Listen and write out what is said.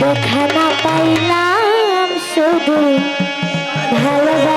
কোথানা পাইলাম শুধু ভালোবাসা